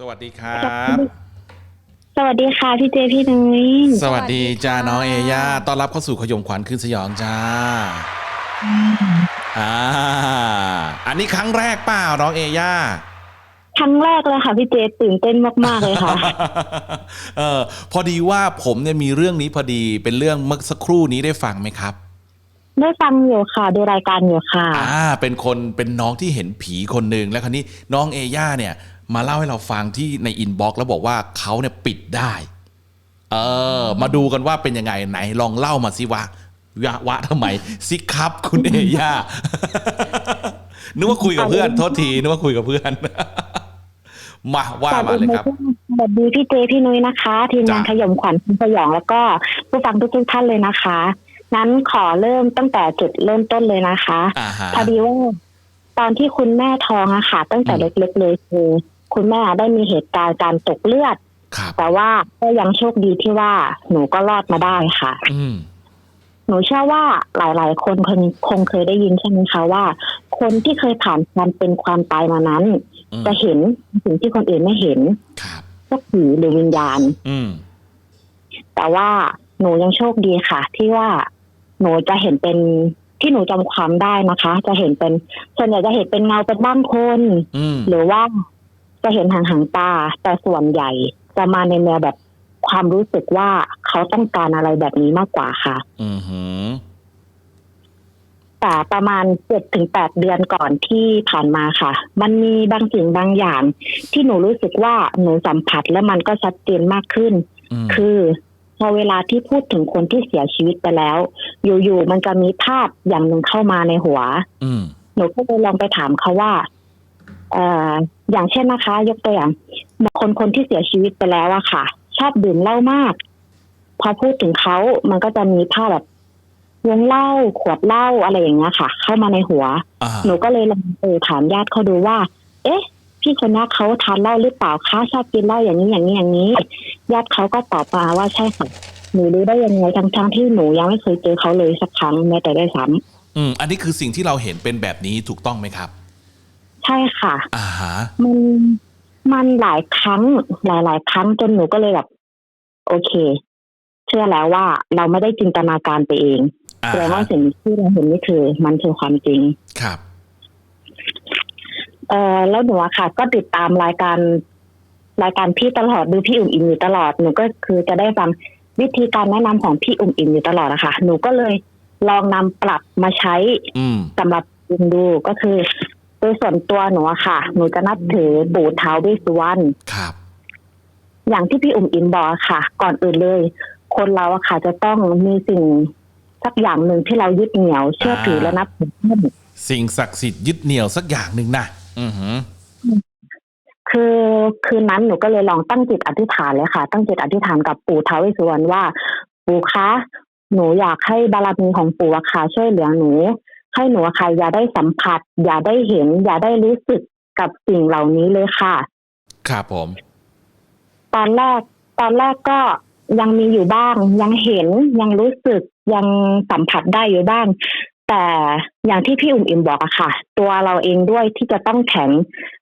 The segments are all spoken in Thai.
สวัสดีครับ สวัสดีค่ะพี่เจพี่นุ้ยสวัสดีจ้าสวัสดีค่ะน้องเอย่าต้อนรับเข้าสู่ขยมขวัญคืนสยองจ้าอ่าอันนี้ครั้งแรกเปล่าน้องเอย่าครั้งแรกเลยค่ะพี่เจตื่นเต้นมาก ๆ เลยค่ะ เออพอดีว่าผมเนี่ยมีเรื่องนี้พอดีเป็นเรื่องเมื่อสักครู่นี้ได้ฟังไหมครับ ได้ฟังอยู่ค่ะ ดูรายการอยู่ค่ะ อ่า เป็นคนเป็นน้องที่เห็นผีคนหนึ่งแล้วคราวนี้น้องเอย่าเนี่ย มาเล่าให้เราฟังที่ในอินบ็อกซ์แล้วบอกว่าเขาเนี่ยปิดได้ เออ มาดูกันว่าเป็นยังไงไหนลองเล่ามาสิวะวะวะทำไมสิครับ คุณเอย่านึกว่าคุยกับเพื่อนโทษทีนึกว่าคุยกับเพื่อนมาว่ามาเลยครับสวัสดีพี่เจพี่นุ้ยนะคะ ทีมงานจ้ะขยมขวัญคุณสยองแล้วก็ผู้ฟังทุกๆท่านเลยนะคะ นั้นขอเริ่มตั้งแต่จุดเริ่มต้นเลยนะคะอ่าฮะพอดีว่าตอนที่คุณแม่ท้องอะค่ะ ตั้งแต่อืมเล็กๆเลยคือ คุณแม่ได้มีเหตุการณ์การตกเลือด ครับแต่ว่าก็ยังโชคดีที่ว่าหนูก็รอดมาได้ค่ะ อืมหนูเชื่อว่าหลาย ๆ คนคงคงเคยได้ยินใช่ไหมคะว่า คนที่เคยผ่านความเป็นความตายมานั้น อืมจะเห็นสิ่งที่คนอื่นไม่เห็นครับ พวกผีหรือวิญญาณ อืมแต่ว่าหนูยังโชคดีค่ะ ที่ว่าหนูจะเห็นเป็นที่หนูจำความได้นะคะ จะเห็นเป็นส่วนใหญ่จะเห็นเป็นเงาเป็นบ้างคน อืมหรือว่า จะเห็นหางหางๆตา แต่ส่วนใหญ่จะมาในแนวแบบความรู้สึกว่าเขาต้องการอะไรแบบนี้มากกว่าค่ะ อืมหืมแต่ประมาณเจ็ดถึงแปดเดือนก่อนที่ผ่านมาค่ะ มันมีบางสิ่งบางอย่าง ที่หนูรู้สึกว่าหนูสัมผัสแล้วมันก็ชัดเจนมากขึ้นอืมคือพอเวลาที่พูดถึงคนที่เสียชีวิตไปแล้ว อยู่ๆมันจะมีภาพอย่างหนึ่งเข้ามาในหัวอืมหนูก็เลยลองไปถามเขาว่าเอ่ออย่างเช่นนะคะ ยกตัวอย่างบางคนคนที่เสียชีวิตไปแล้วอะค่ะ ชอบดื่มเหล้ามาก พอพูดถึงเขามันก็จะมีภาพแบบวงเหล้าขวดเหล้าอะไรอย่างเงี้ยค่ะ เข้ามาในหัวอ่าหนูก็เลยลองไปถามญาติเขาดูว่า เอ๊ะ พี่คนนี้เขาทานเหล้าหรือเปล่าคะชอบกินเหล้าอย่างนี้อย่างนี้อย่างนี้ ญาติเขาก็ตอบมาว่าใช่ค่ะหนูรู้ได้ยังไงทั้งทั้งๆที่หนูยังไม่เคยเจอเขาเลยสักครั้งแม้แต่ได้ซ้ำอืมอันนี้คือสิ่งที่เราเห็นเป็นแบบนี้ถูกต้องไหมครับ ใช่ค่ะอ่าฮะมันมันหลายครั้ง หลายหลายๆครั้งจนหนูก็เลยแบบ โอเค เชื่อแล้วว่าเราไม่ได้จินตนาการไปเองอ่าแสดงว่าฮะสิ่งที่เราเห็นนี่คือ มันคือความจริงครับเออแล้วหนูอะค่ะ ก็ติดตามรายการรายการพี่ตลอดดูพี่อุ่มอิ่มอยู่ตลอดหนูก็คือจะได้ฟังวิธีการแนะนำของพี่อุ่มอิ่มอยู่ตลอดอะค่ะหนูก็เลยลองนำปรับมาใช้อืมสำหรับดูดูก็คือโดยส่วนตัวหนูอะค่ะ หนูจะนับถือปู่ท้าวเวสสุวรรณครับ อย่างที่พี่อุ่มอิมบอกอะค่ะ ก่อนอื่นเลย คนเราอะค่ะ จะต้องมีสิ่งสักอย่างหนึ่งที่เรายึดเหนี่ยว เชื่อถือและนับถือมั่นสิ่งศักดิ์สิทธิ์ยึดเหนี่ยวสักอย่างหนึ่งนะอือหือคือคืนนั้นหนูก็เลยลองตั้งจิตอธิษฐานเลยค่ะ ตั้งจิตอธิษฐานกับปู่ท้าวเวสสุวรรณว่า ปู่คะหนูอยากให้บารมีของปู่อะค่ะช่วยเหลือหนู ให้หนูอะค่ะอย่าได้สัมผัส อย่าได้เห็น อย่าได้รู้สึกกับสิ่งเหล่านี้เลยค่ะครับผม ตอนแรก ตอนแรกก็ยังมีอยู่บ้าง ยังเห็นยังรู้สึกยังสัมผัสได้อยู่บ้าง แต่อย่างที่พี่อุ่มอิ่มบอกอะค่ะ ตัวเราเองด้วยที่จะต้องแข็ง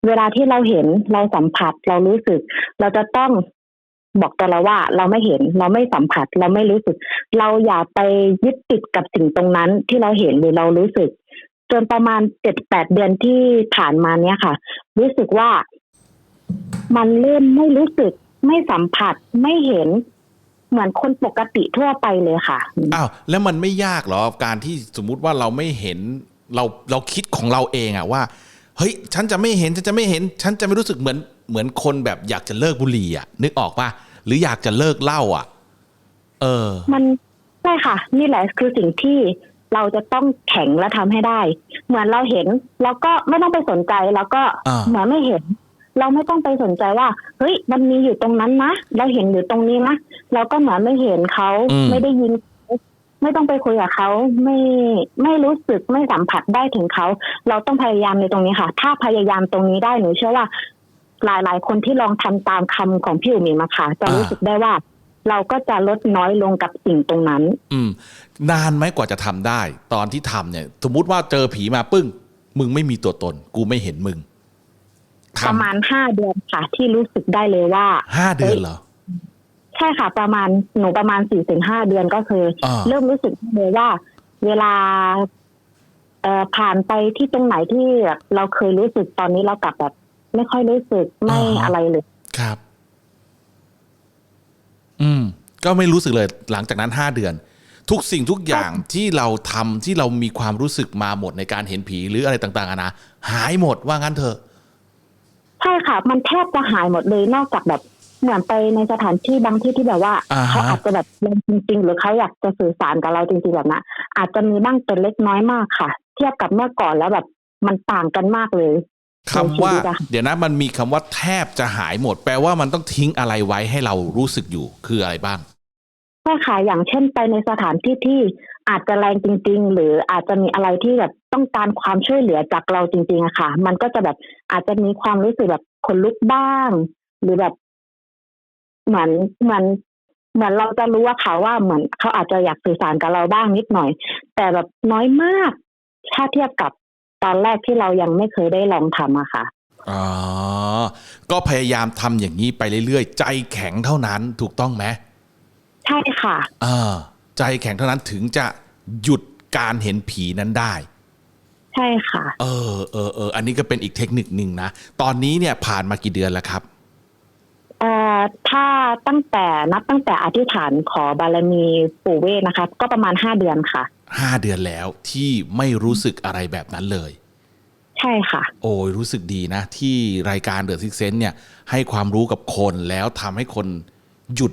เวลาที่เราเห็นเราสัมผัสเรารู้สึก เราจะต้อง บอกตัวเราว่าเราไม่เห็นเราไม่สัมผัสเราไม่รู้สึก เราอย่าไปยึดติดกับสิ่งตรงนั้นที่เราเห็นหรือเรารู้สึก จนประมาณเจ็ดแปดเดือนที่ผ่านมาเนี้ยค่ะ รู้สึกว่ามันเริ่มไม่รู้สึก ไม่สัมผัสไม่เห็นเหมือนคนปกติทั่วไปเลยค่ะอ้าวแล้วมันไม่ยากเหรอการที่สมมุติว่าเราไม่เห็นเราเราคิดของเราเองอะว่า เฮ้ย ฉันจะไม่เห็นฉันจะไม่เห็น ฉันจะไม่รู้สึกเหมือน เหมือนคนแบบอยากจะเลิกบุหรี่อะนึกออกปะหรืออยากจะเลิกเหล้าอะเออ มันใช่ค่ะ นี่แหละคือสิ่งที่เราจะต้องแข็งและทำให้ได้ เหมือนเราเห็นแล้วก็ไม่ต้องไปสนใจแล้วก็อ่าเหมือนไม่เห็น เราไม่ต้องไปสนใจว่า เฮ้ย มันมีอยู่ตรงนั้นนะเราเห็นอยู่ตรงนี้นะเราก็เหมือนไม่เห็นเขาอืมไม่ได้ยินเขาไม่ต้องไปคุยกับเขาไม่ไม่รู้สึกไม่สัมผัสได้ถึงเขา เราต้องพยายามในตรงนี้ค่ะ ถ้าพยายามตรงนี้ได้หนูเชื่อว่า หลายๆคนที่ลองทำตามคำของพี่อุ๋มิมาค่ะ จะรู้สึกได้ว่า เราก็จะลดน้อยลงกับสิ่งตรงนั้น อืม นานไหมกว่าจะทำได้ ตอนที่ทำเนี่ย สมมุติว่าเจอผีมาปึ้ง มึงไม่มีตัวตน กูไม่เห็นมึงทำประมาณห้าเดือนค่ะ ที่รู้สึกได้เลยว่าห้าเดือนเหรอใช่ค่ะ ประมาณหนูประมาณสี่ถึงห้าเดือนก็คืออาเริ่มรู้สึกเลยว่า เวลาเอ่อผ่านไปที่ตรงไหนที่แบบเราเคยรู้สึกตอนนี้เรากลับแบบ ไม่ค่อยรู้สึกไม่อะไรเลยครับ อืม ก็ไม่รู้สึกเลย หลังจากนั้นห้าเดือน ทุกสิ่งทุกอย่างที่เราทำที่เรามีความรู้สึกมาหมดในการเห็นผีหรืออะไรต่างๆอะนะหายหมดว่างั้นเถอะใช่ค่ะ มันแทบจะหายหมดเลยนอกจากแบบเหมือนไปในสถานที่บางที่ที่แบบว่าอ่าฮะเขาอาจจะแบบเล่นจริง ๆ หรือเขาอยากจะสื่อสารกับเราจริงๆแบบนั้นอาจจะมีบ้างแต่เล็กน้อยมากค่ะ เทียบกับเมื่อก่อนแล้วแบบมันต่างกันมากเลย คำว่าในชีวิตอะเดี๋ยวนะมันมีคำว่าแทบจะหายหมด แปลว่ามันต้องทิ้งอะไรไว้ให้เรารู้สึกอยู่คืออะไรบ้างใช่ค่ะอย่างเช่นไปในสถานที่ที่อาจจะแรงจริง ๆ หรืออาจจะมีอะไรที่แบบต้องการความช่วยเหลือจากเราจริงๆอะค่ะ มันก็จะแบบอาจจะมีความรู้สึกแบบขนลุกบ้าง หรือแบบเหมือนเหมือนเหมือนเราจะรู้ว่าเขาว่าเหมือนเขาอาจจะอยากสื่อสารกับเราบ้างนิดหน่อย แต่แบบน้อยมากถ้าเทียบกับ ตอนแรกที่เรายังไม่เคยได้ลองทำอะค่ะอ๋อก็พยายามทำอย่างนี้ไปเรื่อยๆ ใจแข็งเท่านั้นถูกต้องไหมใช่ค่ะเออใจแข็งเท่านั้นถึงจะหยุดการเห็นผีนั้นได้ ใช่ค่ะ เออเออเอออันนี้ก็เป็นอีกเทคนิคหนึ่งนะ ตอนนี้เนี่ยผ่านมากี่เดือนแล้วครับเอ่อ ถ้าตั้งแต่นับตั้งแต่อธิษฐานขอบารมีปู่เวทนะคะ ก็ประมาณห้าเดือนค่ะห้าเดือนแล้วที่ไม่รู้สึกอะไรแบบนั้นเลย ใช่ค่ะ โอ้ยรู้สึกดีนะ ที่รายการเดอะซิกเซนเนี่ย ให้ความรู้กับคนแล้วทำให้คนหยุด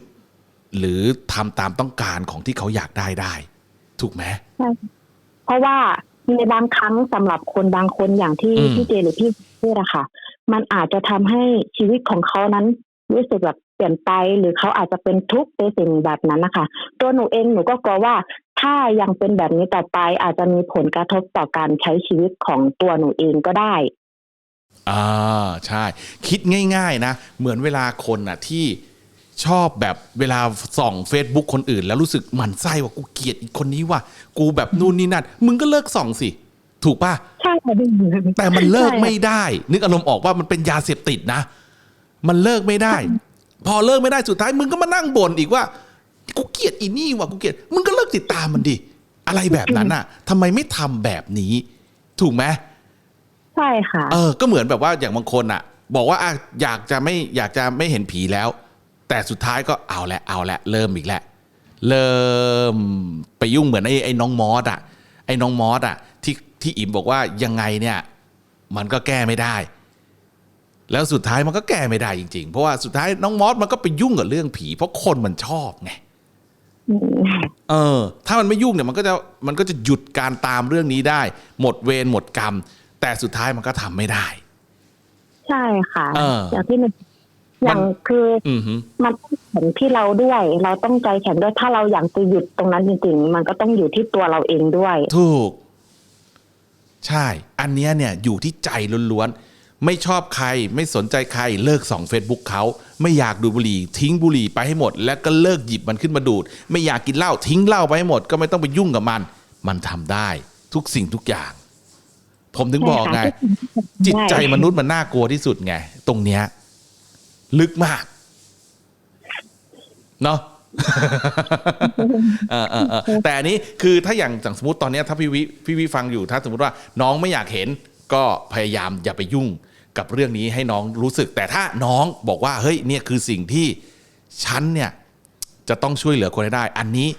หรือทำตามต้องการของที่เขาอยากได้ได้ ถูกไหมเพราะว่าในบางครั้งสำหรับคนบางคนอย่างที่อืมพี่เจหรือพี่พูดอะค่ะ มันอาจจะทำให้ชีวิตของเขานั้น รู้สึกแบบเปลี่ยนไปหรือเขาอาจจะเป็นทุกข์ในสิ่งแบบนั้นนะคะ ตัวหนูเองหนูก็กลัวว่าถ้ายังเป็นแบบนี้ต่อไปอาจจะมีผลกระทบต่อการใช้ชีวิตของตัวหนูเองก็ได้อ่าใช่ คิดง่าย ๆ นะ เหมือนเวลาคนอะที่ชอบแบบเวลาส่อง Facebook คนอื่น แล้วรู้สึกหมั่นไส้ว่ากูเกลียดอีกคนนี้ว่ะกูแบบนู่นนี่นั่นมึงก็เลิกส่องสิ ถูกป่ะใช่ค่ะแต่มันเลิกใช่ไม่ได้ นึกอารมณ์ออกว่ามันเป็นยาเสพติดนะ มันเลิกไม่ได้ พอเลิกไม่ได้สุดท้าย มึงก็มานั่งบ่นอีกว่า กูเกลียดอีนี่ว่ะกูเกลียดมึงก็เลิกติดตามมันดิอะไรแบบนั้นอะทำไมไม่ทำแบบนี้ ถูกไหมใช่ค่ะ เออ ก็เหมือนแบบว่าอย่างบางคนอะ บอกว่าอะอยากจะไม่อยากจะไม่เห็นผีแล้ว แต่สุดท้ายก็เอาละเอาละเริ่มอีกแล้วเริ่มไปยุ่งเหมือนไอ้ไอ้น้องมอสอะไอ้น้องมอสอะที่ที่อิมบอกว่ายังไงเนี่ย มันก็แก้ไม่ได้ แล้วสุดท้ายมันก็แก้ไม่ได้จริงๆ เพราะว่าสุดท้ายน้องมอสมันก็ไปยุ่งกับเรื่องผี เพราะคนมันชอบไงอืมเออ ถ้ามันไม่ยุ่งเนี่ยมันก็จะมันก็จะหยุดการตามเรื่องนี้ได้ หมดเวรหมดกรรม แต่สุดท้ายมันก็ทำไม่ได้ ใช่ค่ะเอออย่างที่มันอย่างมันคืออือฮึมันต้องแข็งที่เราด้วย เราต้องใจแข็งด้วยถ้าเราอยากจะหยุดตรงนั้นจริงๆ มันก็ต้องอยู่ที่ตัวเราเองด้วย ถูก ใช่ อันเนี้ยเนี่ยอยู่ที่ใจล้วนๆ ไม่ชอบใครไม่สนใจใครเลิกส่อง Facebook เขาไม่อยากดูดบุหรี่ทิ้งบุหรี่ไปให้หมด แล้วก็เลิกหยิบมันขึ้นมาดูด ไม่อยากกินเหล้าทิ้งเหล้าไปให้หมด ก็ไม่ต้องไปยุ่งกับมัน มันทำได้ทุกสิ่งทุกอย่าง ผมถึงบอกไง จิตใจมนุษย์มันน่ากลัวที่สุดไง ตรงเนี้ย ลึกมาก เนาะเออเออเออแต่อันนี้คือถ้าอย่างอย่างสมมติตอนเนี้ยถ้าพี่วิพี่วิฟังอยู่ถ้าสมมติว่าน้องไม่อยากเห็นก็พยายามอย่าไปยุ่ง กับเรื่องนี้ให้น้องรู้สึก แต่ถ้าน้องบอกว่าเฮ้ยเนี่ยคือสิ่งที่ฉันเนี่ยจะต้องช่วยเหลือคนให้ได้ อันนี้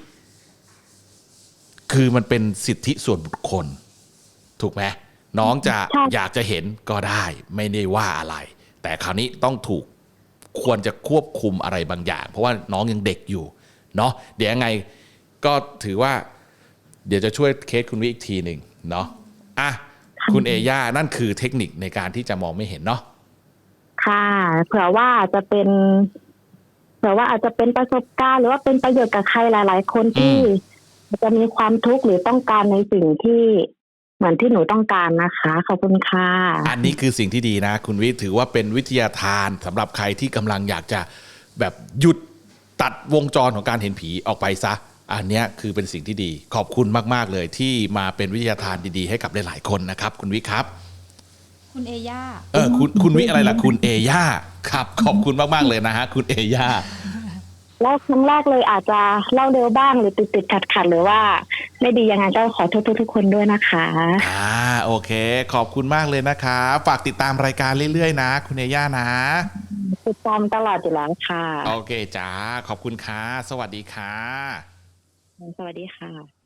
คือมันเป็นสิทธิส่วนบุคคล ถูกไหมน้องจะอยากจะเห็นก็ได้ ไม่ได้ว่าอะไร แต่คราวนี้ต้องถูกควรจะควบคุมอะไรบางอย่าง เพราะว่าน้องยังเด็กอยู่ เนาะเดี๋ยวยังไงก็ถือว่า เดี๋ยวจะช่วยเคสคุณวิอีกทีหนึ่งเนาะอะ คุณเอย่านั่นคือเทคนิคในการที่จะมองไม่เห็นเนาะค่ะเผื่อว่าจะเป็นเผื่อว่าอาจจะเป็นประสบการณ์หรือว่าเป็นประโยชน์กับใครหลาย ๆ คนที่จะมีความทุกข์หรือต้องการในสิ่งที่เหมือนที่หนูต้องการนะคะขอบคุณค่ะอันนี้คือสิ่งที่ดีนะ คุณวิถือว่าเป็นวิทยาทานสำหรับใครที่กำลังอยากจะแบบหยุดตัดวงจรของการเห็นผีออกไปซะ อันเนี้ยคือเป็นสิ่งที่ดี ขอบคุณมาก ๆ เลยที่มาเป็นวิทยาทานดี ๆ ให้กับหลาย ๆ คนนะครับ คุณวิครับ คุณเอย่าเออคุณคุณวิอะไรล่ะคุณเอย่าครับ ขอบคุณมาก ๆ เลยนะฮะคุณเอย่าแล้วครั้งแรกเลยอาจจะเล่าเร็วบ้างหรือติดติดขัดขัดๆหรือว่า ไม่ดียังไงก็ขอโทษทุกๆคนด้วยนะคะอ่าโอเค ขอบคุณมากเลยนะคะ ฝากติดตามรายการเรื่อยๆ นะ คุณเอย่านะ ติดตามตลอดอยู่แล้วค่ะ โอเคจ้าขอบคุณค่ะสวัสดีค่ะ สวัสดีค่ะ